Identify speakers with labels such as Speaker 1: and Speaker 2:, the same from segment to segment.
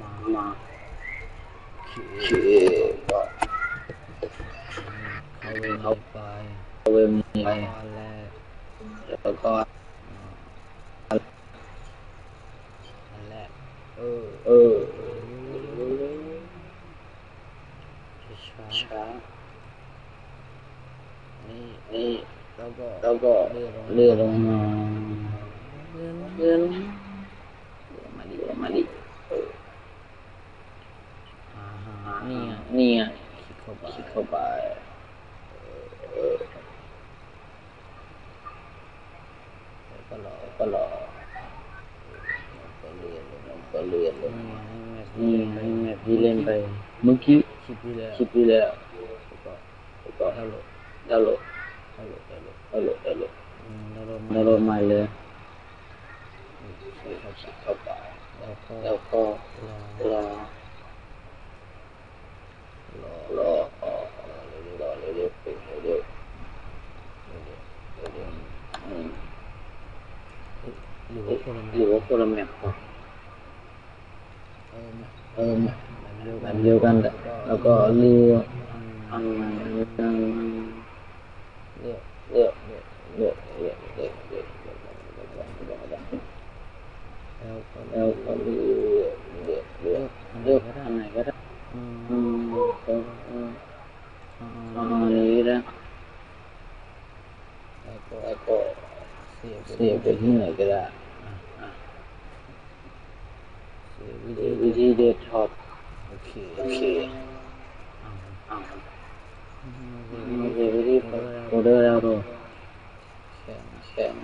Speaker 1: มาเค
Speaker 2: ก็
Speaker 1: เขาไป
Speaker 2: เขาไป
Speaker 1: ไปแล้
Speaker 2: วก็
Speaker 1: เออ
Speaker 2: เออ
Speaker 1: ช้านี่
Speaker 2: นี่
Speaker 1: แล้วก็เรื่อลง
Speaker 2: มา
Speaker 1: นี่ไง
Speaker 2: นี่ไง
Speaker 1: คลิกเข้าไป
Speaker 2: คลิกเข้าไป
Speaker 1: แล้วก็รอ
Speaker 2: ก็รอ
Speaker 1: ก็เลื่อนลง
Speaker 2: ก็เลื่อนลง
Speaker 1: นี่ไงแมทที่
Speaker 2: นี่
Speaker 1: เล่น
Speaker 2: ไง
Speaker 1: ไป
Speaker 2: แมทที่เล่นไปเมื่อกี้
Speaker 1: คลิปที่แล้ว
Speaker 2: คลิปที่แล้ว
Speaker 1: แล้วก็
Speaker 2: แล้วก็
Speaker 1: ดาวน์โหลด
Speaker 2: ดาวน์โหลด
Speaker 1: ดาวน์โหลดดาวน์โหลด
Speaker 2: ดาวน์โหลดดาวน์โหลด
Speaker 1: อืมดาวน์โหลด
Speaker 2: ดาวน์โหลดใหม่เลย
Speaker 1: คลิกเข้าไป
Speaker 2: เข้าไป
Speaker 1: แล้วก็
Speaker 2: แล้วก็
Speaker 1: รอ
Speaker 2: യുവകുളമിനൊപ്പം lưu căn
Speaker 1: nó có lưu Hãy subscribe cho kênh Ghiền Mì
Speaker 2: Gõ Để không bỏ lỡ những video hấp dẫn แล้วก็เสี
Speaker 1: ย
Speaker 2: ไปที่ไหนก็ได้
Speaker 1: เสียวิธี
Speaker 2: เด็ดทอด
Speaker 1: โอเค
Speaker 2: โอเค
Speaker 1: อ่
Speaker 2: เสียวิธีโอรเดอร์แล้วดู
Speaker 1: แข็ง
Speaker 2: แข็ง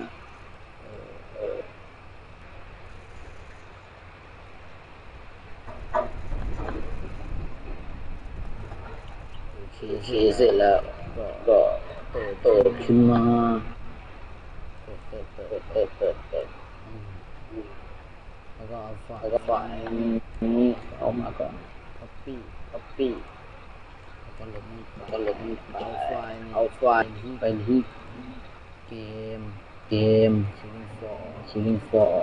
Speaker 1: โอเค
Speaker 2: เสร็จแล้ว
Speaker 1: ก็เปิด
Speaker 2: ขึ้นมา
Speaker 1: แล้วก็เอาไฟ
Speaker 2: แล้วก็ฝ่ายนี้ออกมาก่อน
Speaker 1: copy
Speaker 2: copy
Speaker 1: แล้วก็ลบนี่
Speaker 2: ก็ลบมันไป
Speaker 1: เอาไฟล์นี่
Speaker 2: เอาไฟไปที่
Speaker 1: เกม
Speaker 2: เกม
Speaker 1: ชิงฟอร์
Speaker 2: Shooting for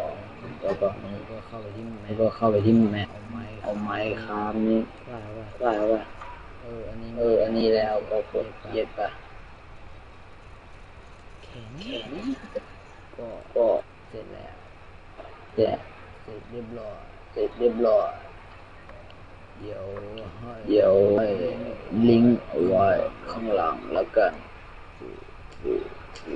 Speaker 2: แล้วก็
Speaker 1: แล้วก็เข้าไปที่แม
Speaker 2: แล้วก็เข้าไปที่แมป
Speaker 1: เอาไม้
Speaker 2: เอาไม้ค้างนี้
Speaker 1: ได้ว่า
Speaker 2: ได้ป่ะ
Speaker 1: เอออันนี้
Speaker 2: เอออันนี้แล้วก็กดเย็บป่ะ
Speaker 1: แข็ง
Speaker 2: แข็ง
Speaker 1: ก็
Speaker 2: ก็
Speaker 1: เสร็จแล้ว
Speaker 2: แจก
Speaker 1: เสร็จเรียบร้อย
Speaker 2: เสร็จเรียบร้อย
Speaker 1: เดี๋ยวให้
Speaker 2: เดี๋ยวให้ลิงก์เอาไว้ข้างหลังแล้วกัน
Speaker 1: ดู
Speaker 2: ดูดู